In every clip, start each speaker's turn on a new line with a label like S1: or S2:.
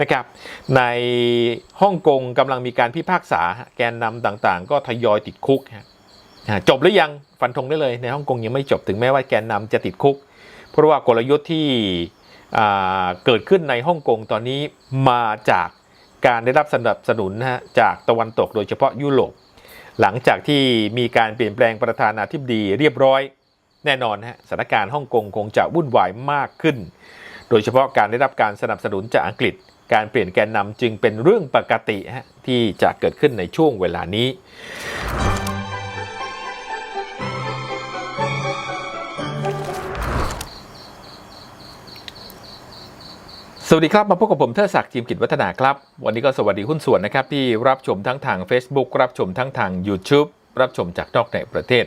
S1: นะครับ ในฮ่องกงกำลังมีการพิพากษาแกนนำต่างๆ ก็ทยอยติดคุกจบหรือยังฟันธงได้เลยในฮ่องกงยังไม่จบถึงแม้ว่าแกนนำจะติดคุก เพราะว่ากลยุทธ์ที่เกิดขึ้นในฮ่องกงตอนนี้มาจากการได้รับสนับสนุนนะฮะจากตะวันตกโดยเฉพาะยุโรปหลังจากที่มีการเปลี่ยนแปลงประธานาธิบดีเรียบร้อย แน่นอนฮะสถานการณ์ฮ่องกงคงจะวุ่นวายมากขึ้น โดยเฉพาะการได้รับการสนับสนุนจากอังกฤษ การเปลี่ยนแกนนำจึงเป็นเรื่องปกติฮะที่จะเกิดขึ้นในช่วงเวลานี้สวัสดีครับ มาพบกับผมเทอศักดิ์ทีมกิจวัฒนาครับ วันนี้ก็สวัสดีหุ้นส่วนนะครับ ที่รับชมทั้งทาง Facebook รับชมทั้งทาง YouTube รับชมจากนอกในประเทศ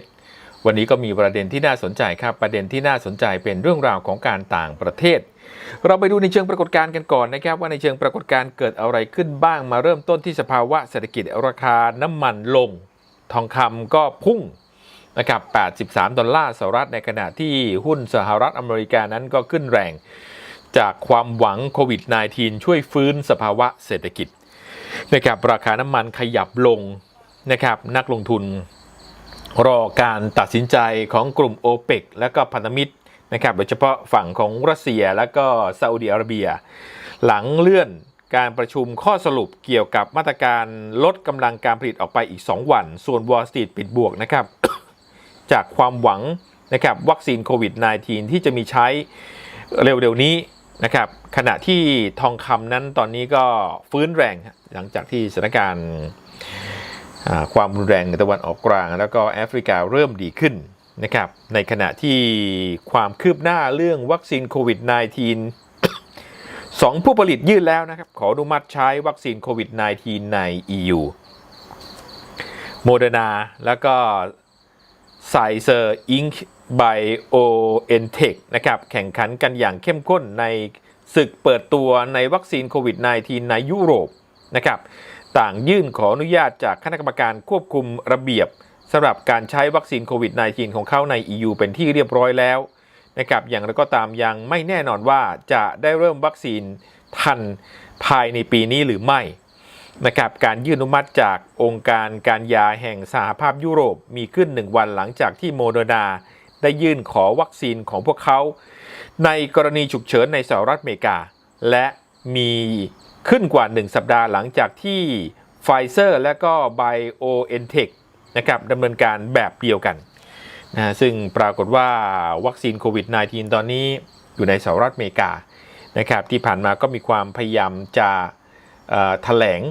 S1: วันนี้ก็มีประเด็นที่น่าสนใจครับ ประเด็นที่น่าสนใจเป็นเรื่องราวของการต่างประเทศ เราไปดูในเชิงปรากฏการณ์กันก่อนนะครับว่าในเชิงปรากฏการณ์เกิดอะไรขึ้นบ้างมาเริ่มต้นที่สภาวะเศรษฐกิจราคาน้ำมันลง ทองคำก็พุ่งนะครับ 83 ดอลลาร์สหรัฐในขณะที่หุ้นสหรัฐอเมริกานั้นก็ขึ้นแรง จากความหวังโควิด -19 ช่วยฟื้นสภาวะเศรษฐกิจนะครับราคาน้ำมันขยับลงนะครับนักลงทุนรอการตัดสินใจของกลุ่มโอเปกและก็พันธมิตร นะครับโดยเฉพาะฝั่งของรัสเซียและก็ซาอุดิอาระเบีย หลังเลื่อนการประชุมข้อสรุปเกี่ยวกับมาตรการลดกำลังการผลิตออกไปอีก 2 วัน ส่วน Wall Street ปิดบวกนะครับ จากความหวังนะครับวัคซีนโควิด -19 ที่จะมีใช้เร็วๆนี้นะครับขณะที่ทองคำนั้นตอนนี้ก็ฟื้นแรงหลังจากที่สถานการณ์ความรุนแรงในตะวันออกกลาง แล้วก็แอฟริกาเริ่มดีขึ้น นะครับในขณะที่ความคืบหน้าเรื่องวัคซีนโควิด -19 สองผู้ผลิตยื่นแล้วนะครับ ขออนุมัติใช้วัคซีนโควิด -19 ใน EU โมเดอร์นาแล้วก็ไซเซอร์อิงค์ไบโอเอ็นเทคนะครับ แข่งขันกันอย่างเข้มข้นในศึกเปิดตัวในวัคซีนโควิด -19 ในยุโรปนะครับ ต่างยื่นขออนุญาตจากคณะกรรมการควบคุมระเบียบ สำหรับการใช้วัคซีนโควิด -19 ของเขาใน EU เป็นที่เรียบร้อยแล้วนะครับอย่างไรก็ตามยังไม่แน่นอนว่าจะได้เริ่มวัคซีนทันภายในปีนี้หรือไม่นะครับการยื่นอนุมัติจากองค์การการยาแห่งสหภาพยุโรปมีขึ้น 1 วันหลังจากที่โมเดอร์นาได้ยื่นขอวัคซีนของพวกเขา ในกรณีฉุกเฉินในสหรัฐอเมริกา และมีขึ้นกว่า 1 สัปดาห์หลังจากที่ไฟเซอร์และก็ BioNTech น นะครับดำเนินการแบบเดียวกันนะซึ่งปรากฏว่าวัคซีนโควิด -19 ตอนนี้อยู่ในสหรัฐอเมริกานะครับที่ผ่านมาก็มีความพยายามจะแถลง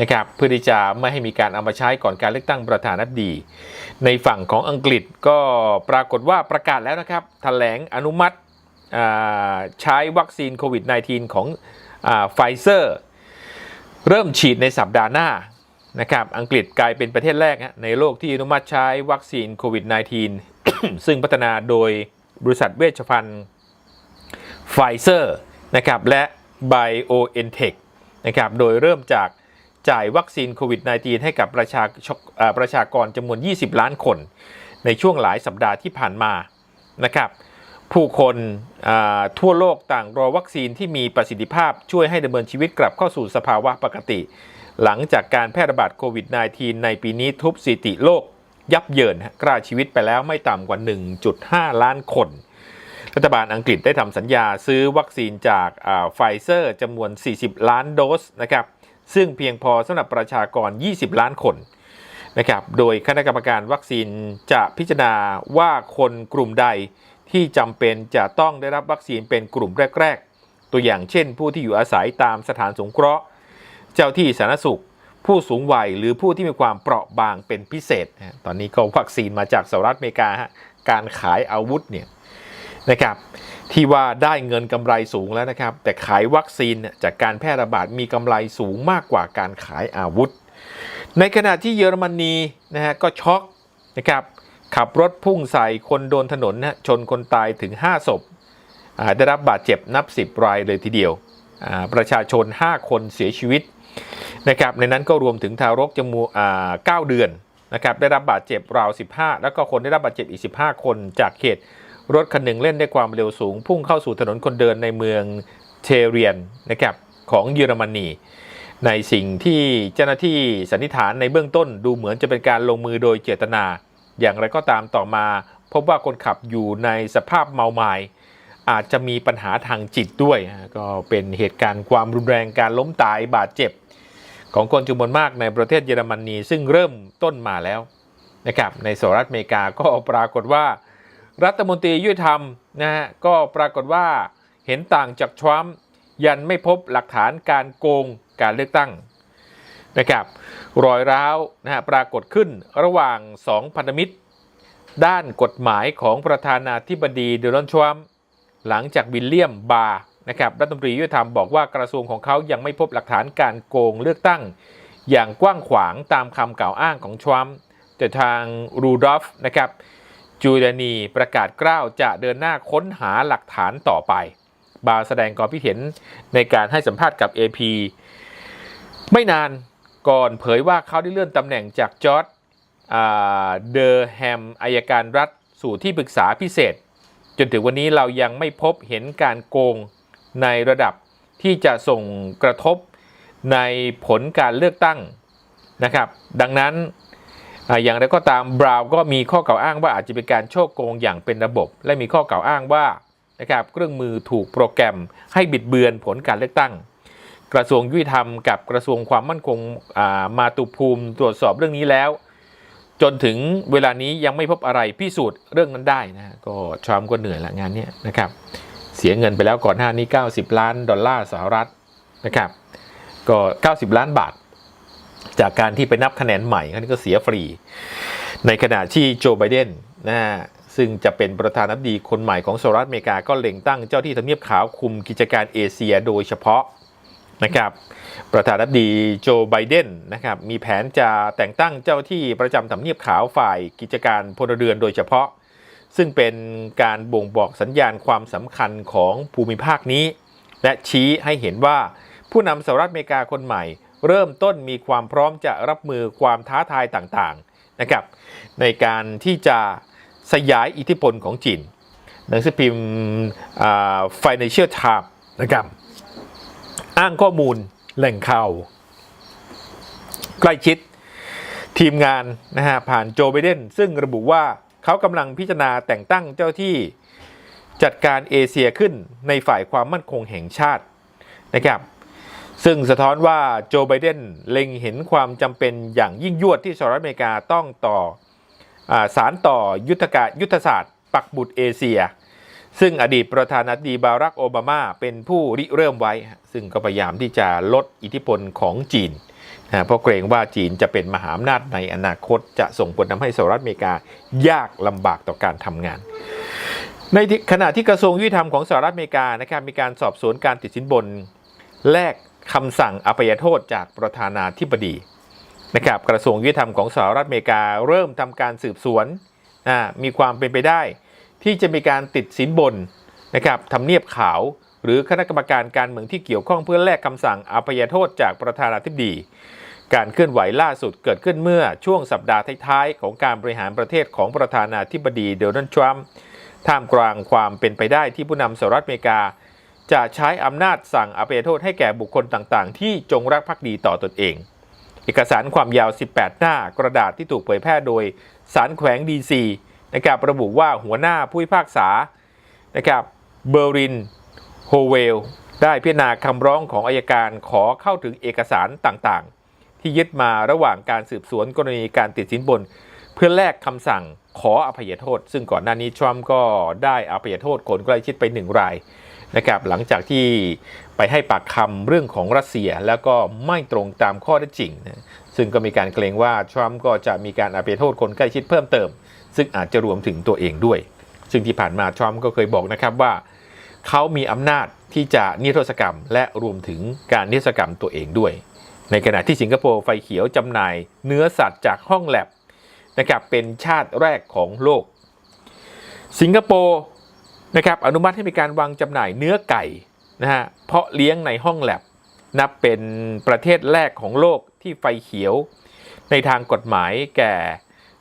S1: นะครับเพื่อที่จะไม่ให้มีการเอามาใช้ก่อนการเลือกตั้งประธานาธิบดี ในฝั่งของอังกฤษก็ปรากฏว่าประกาศแล้วนะครับแถลงอนุมัติใช้วัคซีนโควิด -19 ของไฟเซอร์ เริ่มฉีดในสัปดาห์หน้า นะครับอังกฤษกลายเป็นประเทศแรกฮะในโลกที่อนุมัติใช้วัคซีนโควิด -19 ซึ่งพัฒนาโดยบริษัทเวชภัณฑ์ไฟเซอร์นะครับและ BioNTech นะครับโดยเริ่มจากจ่ายวัคซีนโควิด -19 ให้กับประชาประชากรจำนวน 20 ล้านคน ในช่วงหลายสัปดาห์ที่ผ่านมานะครับผู้คนทั่วโลกต่างรอวัคซีนที่มีประสิทธิภาพช่วยให้ดำเนินชีวิตกลับเข้าสู่สภาวะปกติ หลังจากการแพร่ระบาดโควิด -19 ในปีนี้ทุบสถิติโลกยับเยินกล้าชีวิตไปแล้วไม่ต่ำกว่า 1.5 ล้านคน รัฐบาลอังกฤษได้ทำสัญญาซื้อวัคซีนจากไฟเซอร์จำนวน 40 ล้านโดสนะครับซึ่งเพียงพอสำหรับประชากร 20 ล้านคนนะครับโดยคณะกรรมการวัคซีนจะพิจารณาว่าคนกลุ่มใดที่จำเป็นจะต้องได้รับวัคซีนเป็นกลุ่มแรก ๆ ตัวอย่างเช่น ผู้ที่อยู่อาศัยตามสถานสงเคราะห์ เจ้าที่สาธารณสุข ผู้สูงวัยหรือผู้ที่มีความเปราะบางเป็นพิเศษ ตอนนี้ก็วัคซีนมาจากสหรัฐอเมริกาการขายอาวุธเนี่ยนะครับที่ว่าได้เงินกำไรสูงแล้วนะครับ แต่ขายวัคซีนจากการแพร่ระบาดมีกำไรสูงมากกว่าการขายอาวุธ ในขณะที่เยอรมนีนะฮะก็ช็อกนะครับขับรถพุ่งใส่คนโดนถนนนะชนคนตายถึง 5 ศพ ได้รับบาดเจ็บนับ 10 รายเลยทีเดียว ประชาชน 5 คนเสียชีวิต นะครับในนั้นก็รวมถึงทารกจมูกอ่าเดือนนะครับได้รับบาดเจ็บราว 15 แล้วก็คนได้รับบาดเจ็บอีก 15 คนจากเหตุรถคันหนึ่งเล่นด้วยความเร็วสูง พุ่งเข้าสู่ถนนคนเดินในเมืองเทเรียนนะครับของเยอรมนีในสิ่งที่เจ้าหน้าที่สันนิษฐานในเบื้องต้นดูเหมือนจะเป็นการลงมือโดยเจตนา อย่างไรก็ตามต่อมา พบว่าคนขับอยู่ในสภาพเมาไมา้อาจจะมีปัญหาทางจิตด้วย ก็เป็นเหตุการณ์ความรุนแรงการล้มตายบาดเจ็บ ของคนจำนวนมากในประเทศเยอรมนีซึ่งเริ่มต้นมาแล้วนะครับในสหรัฐอเมริกาก็ปรากฏว่า รัฐมนตรียุติธรรมนะฮะก็ปรากฏว่าเห็นต่างจากทรัมป์ยันไม่พบหลักฐานการโกงการเลือกตั้งนะครับรอยร้าวนะฮะปรากฏขึ้นระหว่างสองพันธมิตร ด้านกฎหมายของประธานาธิบดีโดนัลด์ทรัมป์หลังจากวิลเลียมบาร์ นะครับรัฐมนตรียุติธรรมบอกว่ากระทรวงของเขายังไม่พบหลักฐานการโกงเลือกตั้ง อย่างกว้างขวางตามคำกล่าวอ้างของทรัมป์แต่ทางรูดอฟนะครับจูเดนีประกาศกล้าวจะเดินหน้าค้นหาหลักฐานต่อไป บาร์แสดงความคิดเห็นในการให้สัมภาษณ์กับ AP ไม่นานก่อนเผยว่าเขาได้เลื่อนตำแหน่งจากจอร์ดเดอร์แฮมอายการรัฐสู่ที่ปรึกษาพิเศษ จนถึงวันนี้เรายังไม่พบเห็นการโกง ในระดับที่จะส่งกระทบในผลการเลือกตั้งนะครับ ดังนั้นอย่างไรก็ตามบราวก็มีข้อกล่าวอ้างว่าอาจจะเป็นการโชคโกงอย่างเป็นระบบ และมีข้อกล่าวอ้างว่านะครับเครื่องมือถูกโปรแกรมให้บิดเบือนผลการเลือกตั้ง กระทรวงยุติธรรมกับกระทรวงความมั่นคงามาตุภูมิตรวจสอบเรื่องนี้แล้ว จนถึงเวลานี้ยังไม่พบอะไรพิสูจน์เรื่องนั้นได้นะก็ทรัมป์ก็เหนื่อยละงานนี้นะครับ เสียเงินไปแล้วก่อนหน้านี้ 90 ล้านดอลลาร์สหรัฐนะครับก็ 90 ล้านบาท จากการที่ไปนับคะแนนใหม่อันนี้ก็เสียฟรี ในขณะที่โจไบเดนนะฮะซึ่งจะเป็นประธานาธิบดีคนใหม่ของสหรัฐอเมริกาก็เล็งตั้งเจ้าที่ทำเนียบขาวคุมกิจการเอเชียโดยเฉพาะนะครับประธานาธิบดีโจไบเดนนะครับมีแผนจะแต่งตั้งเจ้าที่ประจำทำเนียบขาวฝ่ายกิจการพลเรือนโดยเฉพาะ ซึ่งเป็นการบ่งบอกสัญญาณความสำคัญของภูมิภาคนี้ และชี้ให้เห็นว่า ผู้นำสหรัฐอเมริกาคนใหม่ เริ่มต้นมีความพร้อมจะรับมือความท้าทายต่างๆนะครับในการที่จะสยายอิทธิพลของจีนหนังสือพิมพ์ Financial Times นะครับอ้างข้อมูลแหล่งข่าวใกล้ชิดทีมงานนะฮะผ่านโจไบเดนซึ่งระบุว่า เขากำลังพิจารณาแต่งตั้งเจ้าที่จัดการเอเชียขึ้นในฝ่ายความมั่นคงแห่งชาตินะครับซึ่งสะท้อนว่าโจไบเดนเล็งเห็นความจำเป็นอย่างยิ่งยวดที่สหรัฐอเมริกาต้องต่ออาสารต่อยุทธการยุทธศาสตร์ ปักบุตรเอเชีย ซึ่งอดีตประธานาธิบดีบารักโอบามาเป็นผู้ริเริ่มไว้ ซึ่งก็พยายามที่จะลดอิทธิพลของจีน นะเพราะเกรงว่าจีนจะเป็นมหาอำนาจในอนาคตจะส่งผลทำให้สหรัฐอเมริกายากลำบากต่อการทำงาน ในขณะที่กระทรวงยุติธรรมของสหรัฐอเมริกานะครับมีการสอบสวนการติดสินบนแลกคำสั่งอภัยโทษจากประธานาธิบดีนะครับกระทรวงยุติธรรมของสหรัฐอเมริกาเริ่มทำการสืบสวนมีความเป็นไปได้ ที่จะมีการติดสินบนนะครับทำเนียบขาว หรือคณะกรรมการการเมืองที่เกี่ยวข้องเพื่อแลกคำสั่งอภัยโทษจากประธานาธิบดี การเคลื่อนไหวล่าสุดเกิดขึ้นเมื่อช่วงสัปดาห์ท้ายๆ ของการบริหารประเทศของประธานาธิบดีโดนัลด์ทรัมป์ท่ามกลางความเป็นไปได้ที่ผู้นำสหรัฐอเมริกา จะใช้อำนาจสั่งอภัยโทษให้แก่บุคคลต่างๆ ที่จงรักภักดีต่อตนเอง เอกสารความยาว 18 หน้ากระดาษที่ถูกเผยแพร่โดยสารแขวงดีซีนะครับระบุว่าหัวหน้าผู้พิพากษานะครับเบอร์ริน โฮเวลได้พิจารณาคำร้องของอายการขอเข้าถึงเอกสารต่างๆ ที่ยึดมาระหว่างการสืบสวนกรณีการติดสินบน เพื่อแลกคำสั่งขออภัยโทษ ซึ่งก่อนหน้านี้ทรัมป์ก็ได้อภัยโทษคนใกล้ชิดไปหนึ่งรายนะครับหลังจากที่ไปให้ปากคำเรื่องของรัสเซียแล้วก็ไม่ตรงตามข้อเท็จจริงนะซึ่งก็มีการเกรงว่าทรัมป์ก็จะมีการอภัยโทษคนใกล้ชิดเพิ่มเติม ซึ่งอาจจะรวมถึงตัวเองด้วย ซึ่งที่ผ่านมาทรัมป์ก็เคยบอกนะครับว่า เขามีอำนาจที่จะนิรโทษกรรม และรวมถึงการนิรโทษกรรมตัวเองด้วย ในขณะที่สิงคโปร์ไฟเขียวจำหน่าย เนื้อสัตว์จากห้องแลบนะครับเป็นชาติแรกของโลก สิงคโปร์นะครับอนุมัติให้มีการวางจำหน่ายเนื้อไก่นะฮะเพาะเลี้ยงในห้องแลบนับเป็นประเทศแรกของโลกที่ไฟเขียว ในทางกฎหมายแก่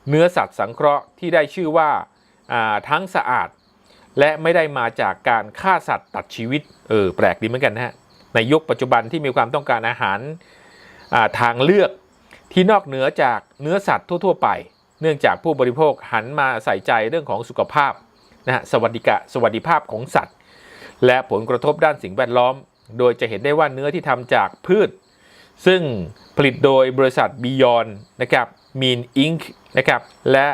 S1: เนื้อสัตว์สังเคราะห์ที่ได้ชื่อว่าอ่าทั้งสะอาด และไม่ได้มาจากการฆ่าสัตว์ตัดชีวิต เออแปลกดีเหมือนกันนะฮะ ในยุคปัจจุบันที่มีความต้องการอาหาราทางเลือกที่นอกเหนือจากเนื้อสัตว์ทั่ว ๆ ไป เนื่องจากผู้บริโภคหันมาใส่ใจเรื่องของสุขภาพนะฮะสวัสดิกะสวัสดิภาพของสัตว์ และผลกระทบด้านสิ่งแวดล้อม โดยจะเห็นได้ว่าเนื้อที่ทำจากพืช ซึ่งผลิตโดยบริษัท Beyond นะครับ Mean Inc นะครับและ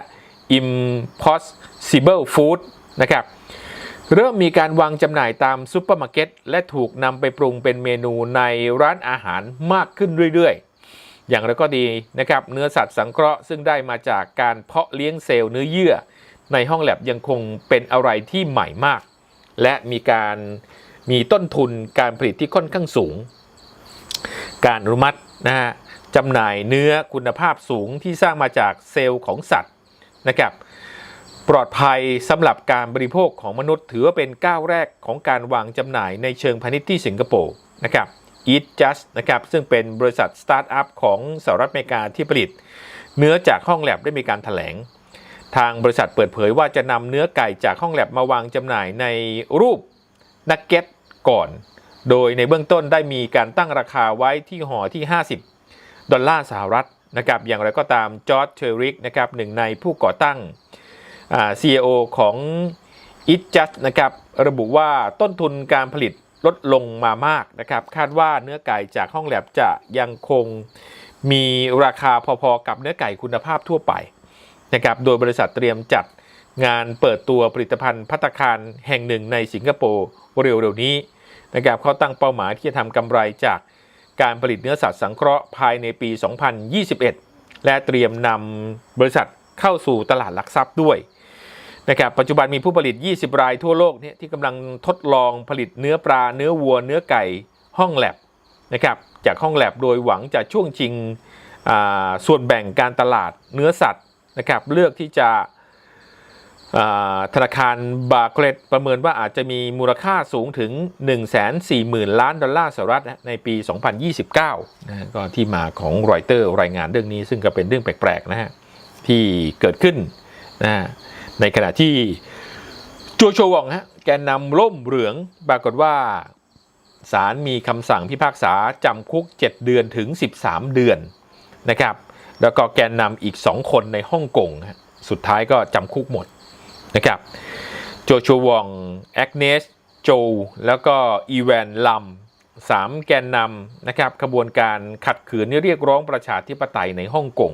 S1: Impossible Food นะครับ เริ่มมีการวางจำหน่ายตามซูเปอร์มาร์เก็ตและถูกนำไปปรุงเป็นเมนูในร้านอาหารมากขึ้นเรื่อยๆ อย่างไรก็ดีนะครับเนื้อสัตว์สังเคราะห์ซึ่งได้มาจากการเพาะเลี้ยงเซลล์เนื้อเยื่อ ในห้องแลบยังคงเป็นอะไรที่ใหม่มาก และมีการมีต้นทุนการผลิตที่ค่อนข้างสูง การอนุมัตินะฮะจำหน่ายเนื้อคุณภาพสูงที่สร้างมาจากเซลล์ของสัตว์นะครับ ปลอดภัยสำหรับการบริโภคของมนุษย์ ถือว่าเป็นก้าวแรกของการวางจำหน่ายในเชิงพาณิชย์ที่สิงคโปร์นะครับ Eat Just นะครับซึ่งเป็นบริษัทสตาร์ทอัพของสหรัฐอเมริกาที่ผลิต เนื้อจากห้องแลบได้มีการถแถลง ทางบริษัทเปิดเผยว่าจะนำเนื้อไก่จากห้องแลบมาวางจำหน่ายในรูปนักเก็ตก่อน โดยในเบื้องต้นได้มีการตั้งราคาไว้ที่ห่อที่ 50 ดอลลาร์สหรัฐนะครับอย่างไรก็ตามจอร์จเชอริกนะครับหนึ่งในผู้ก่อตั้ง CEO ของ It Just นะครับระบุว่าต้นทุนการผลิตลดลงมามากนะครับ คาดว่าเนื้อไก่จากห้องแลบจะยังคงมีราคาพอๆกับเนื้อไก่คุณภาพทั่วไปนะครับโดยบริษัทเตรียมจัดงานเปิดตัวผลิตภัณฑ์พัตตาคารแห่งหนึ่งในสิงคโปร์เร็วๆนี้นะครับเขาตั้งเป้าหมายที่จะทำกำไรจากการผลิตเนื้อสัตว์สังเคราะห์ภายในปี 2021 และเตรียมนำบริษัทเข้าสู่ตลาดหลักทรัพย์ด้วย นะครับปัจจุบันมีผู้ผลิต 20 รายทั่วโลกเนี่ยที่กำลังทดลองผลิตเนื้อปลา เนื้อวัว เนื้อไก่ห้องแลบนะครับจากห้องแลบโดยหวังจะช่วงชิงอ่าส่วนแบ่งการตลาดเนื้อสัตว์นะครับเลือกที่จะอ่าธนาคารบาเกรดประเมินว่าอาจจะมีมูลค่าสูงถึง 140,000 ล้านดอลลาร์สหรัฐนะในปี 2029นะฮะก็ที่มาของรอยเตอร์รายงานเรื่องนี้ซึ่งก็เป็นเรื่องแปลกๆนะฮะที่เกิดขึ้นนะฮะ ในขณะที่จัวโชวองฮะแกนนำร่มเหลืองปรากฏว่าศาลมีคำสั่งพิพากษาจำคุก 7 เดือนถึง 13 เดือนนะครับแล้วก็แกนนำอีก 2 คนในฮ่องกงสุดท้ายก็จำคุกหมดนะครับโจโชววองแอกเนสโจ แล้วก็อีแวนลัมสามแกนนำนะครับขบวนการขัดขืนเรียกร้องประชาธิปไตยในฮ่องกง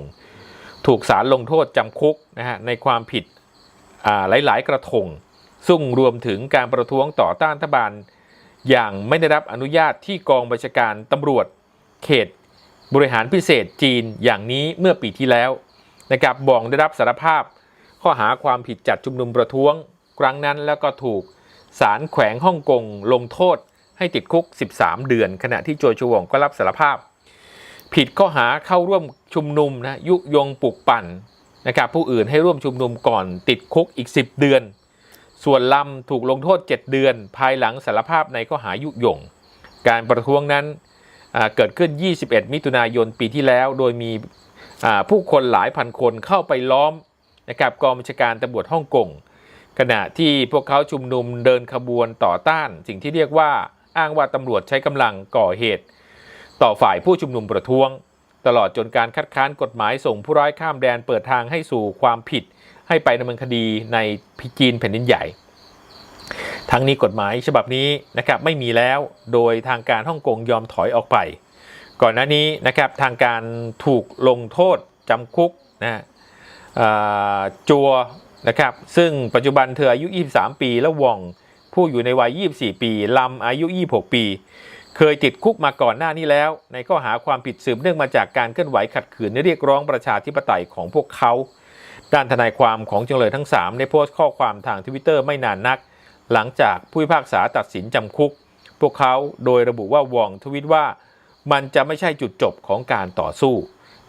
S1: ถูกศาลลงโทษจำคุกนะฮะในความผิด หลาย ๆ กระทง ซึ่งรวมถึงการประท้วงต่อต้านรัฐบาล อย่างไม่ได้รับอนุญาตที่กองบัญชาการตำรวจ เขต บริหารพิเศษจีนอย่างนี้เมื่อปีที่แล้วนะครับบองได้รับสารภาพ ข้อหาความผิดจัดชุมนุมประท้วง ครั้งนั้นแล้วก็ถูกศาลแขวงฮ่องกงลงโทษให้ติดคุก 13 เดือน ขณะที่โจชวงก็รับสารภาพ ผิดข้อหาเข้าร่วมชุมนุมนะยุยงปลุกปั่น นะครับผู้อื่นให้ร่วมชุมนุมก่อนติดคุกอีก 10 เดือน ส่วนลำถูกลงโทษ 7 เดือน ภายหลังสารภาพในข้อหายุยง การประท้วงนั้นเกิดขึ้น 21 มิถุนายนปีที่แล้ว โดยมีผู้คนหลายพันคนเข้าไปล้อมนะครับกองบัญชาการตำรวจฮ่องกงขณะที่พวกเขาชุมนุมเดินขบวนต่อต้าน สิ่งที่เรียกว่าอ้างว่าตำรวจใช้กำลังก่อเหตุ ต่อฝ่ายผู้ชุมนุมประท้วง ตลอดจนการคัดค้านกฎหมายส่งผู้ร้ายข้ามแดนเปิดทางให้สู่ความผิด ให้ไปดำเนินคดีในพิจีนแผ่นดินใหญ่ ทั้งนี้กฎหมายฉบับนี้นะครับไม่มีแล้วโดยทางการฮ่องกงยอมถอยออกไป ก่อนหน้านี้นะครับทางการถูกลงโทษจำคุกนะฮะจัวนะครับซึ่งปัจจุบันเธออายุ 23 ปี และว่องผู้อยู่ในวัย 24 ปีลำอายุ 26 ปี เคยติดคุกมาก่อนหน้านี้แล้ว ในข้อหาความผิดสืบเนื่องมาจากการเคลื่อนไหวขัดขืนเรียกร้องประชาธิปไตยของพวกเขา ด้านทนายความของจำเลยทั้ง 3 ได้โพสต์ข้อความทางทวิตเตอร์ไม่นานนัก หลังจากผู้พิพากษาตัดสินจำคุก พวกเขาโดยระบุว่าวองทวิตว่า มันจะไม่ใช่จุดจบของการต่อสู้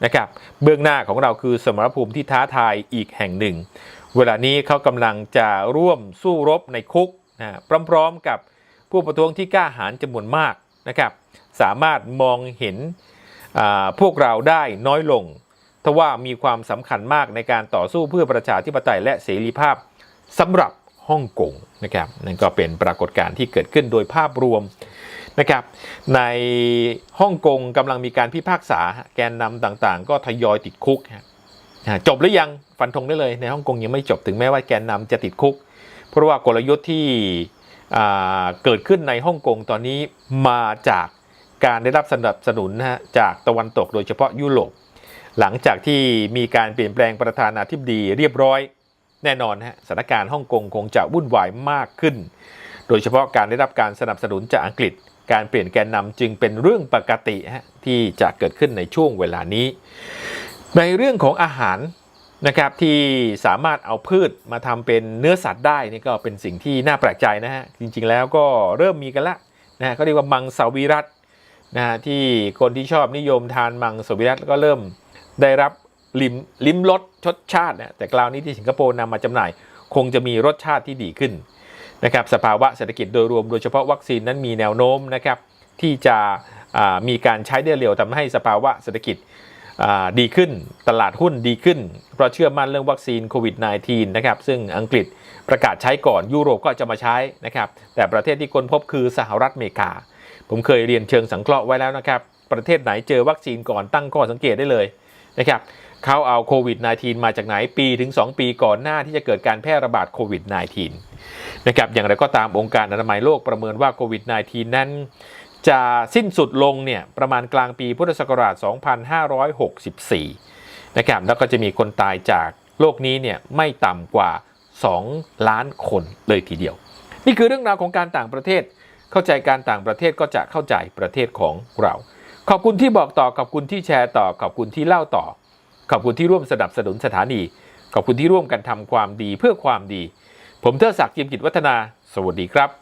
S1: นะครับเบื้องหน้าของเราคือสมรภูมิที่ท้าทายอีกแห่งหนึ่ง เวลานี้เขากำลังจะร่วมสู้รบในคุกนะพร้อมๆกับผู้ประท้วงที่กล้าหาญจำนวนมาก นะครับสามารถมองเห็นพวกเราได้น้อยลงทว่ามีความสำคัญมากในการต่อสู้เพื่อประชาธิปไตยและเสรีภาพสำหรับฮ่องกงนะครับนั่นก็เป็นปรากฏการณ์ที่เกิดขึ้นโดยภาพรวมนะครับในฮ่องกงกำลังมีการพิพากษาแกนนำต่างๆ ก็ทยอยติดคุกจบหรือยังฟันธงได้เลยในฮ่องกงยังไม่จบถึงแม้ว่าแกนนำจะติดคุก เพราะว่ากลยุทธ์ที่ เกิดขึ้นในฮ่องกงตอนนี้มาจากการได้รับสนับสนุนนะฮะจากตะวันตกโดยเฉพาะยุโรปหลังจากที่มีการเปลี่ยนแปลงประธานาธิบดีเรียบร้อย แน่นอนฮะสถานการณ์ฮ่องกงคงจะวุ่นวายมากขึ้น โดยเฉพาะการได้รับการสนับสนุนจากอังกฤษ การเปลี่ยนแกนนำจึงเป็นเรื่องปกติฮะที่จะเกิดขึ้นในช่วงเวลานี้ ในเรื่องของอาหาร นะครับที่สามารถเอาพืชมาทำเป็นเนื้อสัตว์ได้นี่ก็เป็นสิ่งที่น่าแปลกใจนะฮะจริงๆแล้วก็เริ่มมีกันละนะฮะเขาเรียกว่ามังสวิรัตนะฮะที่คนที่ชอบนิยมทานมังสวิรัตก็เริ่มได้รับลิมลิมรสชดชาตินะแต่คราวนี้ที่สิงคโปร์นำมาจำหน่าย คงจะมีรสชาติที่ดีขึ้นนะครับสภาวะเศรษฐกิจโดยรวมโดยเฉพาะวัคซีนนั้นมีแนวโน้มนะครับที่จะมีการใช้ได้เร็วทำให้สภาวะเศรษฐกิจ ดีขึ้นตลาดหุ้นดีขึ้น เพราะเชื่อมั่นเรื่องวัคซีนโควิด -19 นะครับซึ่งอังกฤษประกาศใช้ก่อนยุโรปก็จะมาใช้นะครับแต่ประเทศที่คนพบคือสหรัฐอเมริกา ผมเคยเรียนเชิงสังเคราะห์ไว้แล้วนะครับ ประเทศไหนเจอวัคซีนก่อนตั้งข้อสังเกตได้เลยนะครับเขาเอาโควิด -19 มาจากไหนปีถึง 2 ปีก่อนหน้าที่จะเกิดการแพร่ระบาดโควิด -19 นะครับอย่างไรก็ตามองค์การอนามัยโลกประเมินว่าโควิด -19 นั้น จะสิ้นสุดลงเนี่ยประมาณกลางปีพุทธศักราช 2564 นะครับ แล้วก็จะมีคนตายจากโรคนี้เนี่ยไม่ต่ำกว่า 2 ล้านคนเลยทีเดียว นี่คือเรื่องราวของการต่างประเทศ เข้าใจการต่างประเทศก็จะเข้าใจประเทศของเรา ขอบคุณที่บอกต่อ ขอบคุณที่แชร์ต่อ ขอบคุณที่เล่าต่อ ขอบคุณที่ร่วมสนับสนุนสถานี ขอบคุณที่ร่วมกันทำความดีเพื่อความดี ผมเทอศักดิ์จิมกิจวัฒนา สวัสดีครับ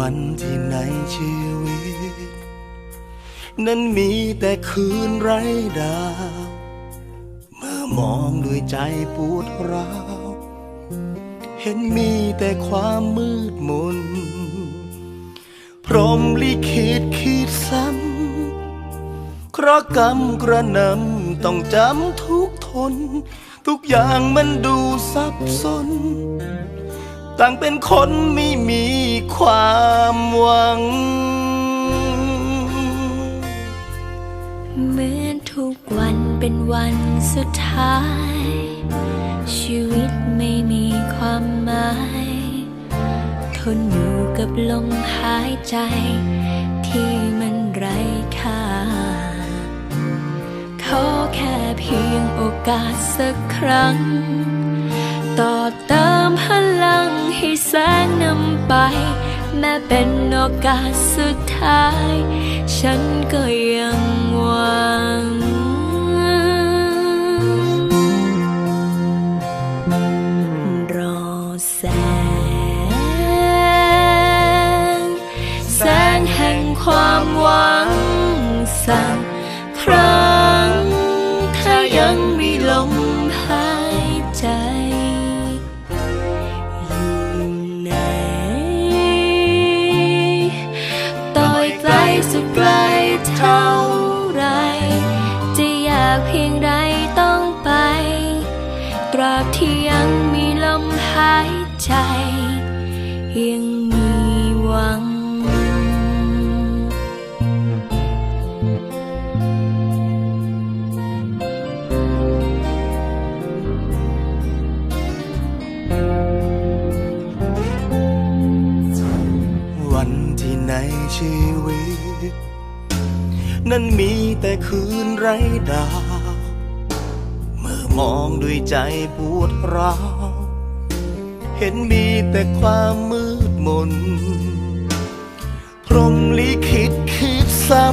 S2: วันที่ในชีวิต นั้นมีแต่คืนไร้ดาว เมื่อมองด้วยใจปวดร้าว เห็นมีแต่ความมืดมน พรหมลิขิตขีดซ้ำเคราะกรรมกระนำต้องจำทุกทน ทุกอย่างมันดูซับซ้อน ต่างเป็นคนไม่มีความหวัง
S3: เหมือนทุกวันเป็นวันสุดท้าย ชีวิตไม่มีความหมาย ทนอยู่กับลมหายใจ ที่มันไร้ค่าขอแค่เพียงโอกาสสักครั้ง ต่อเติม แสงนำไป แม้เป็นโอกาสสุดท้าย ฉันก็ยังหวัง ตราบที่ยังมีลมหายใจ ยังมีหวัง
S2: วันที่ในชีวิต นั้นมีแต่คืนไร้ดาว มองด้วยใจปวดร้าวเห็นมีแต่ความมืดมน พรมลิขิตคิดซ้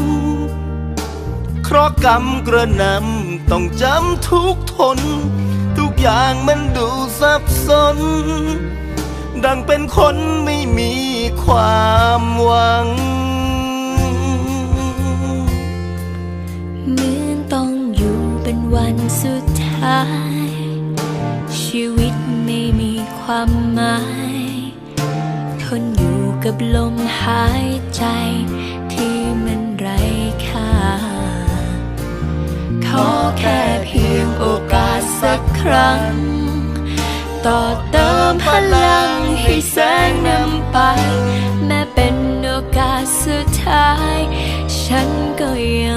S2: ำเคราะกรรมกระนำต้องจำทุกทน ทุกอย่างมันดูซับสนดังเป็นคนไม่มีความหวัง
S3: เหมือนต้องอยู่เป็นวันสุดาย ชีวิตไม่มีความหมาย ทนอยู่กับลมหายใจที่มันไร้ค่า ขอแค่เพียงโอกาสสักครั้ง ต่อเติมพลังให้แสงนำไป แม้เป็นโอกาสสุดท้าย ฉันก็ยัง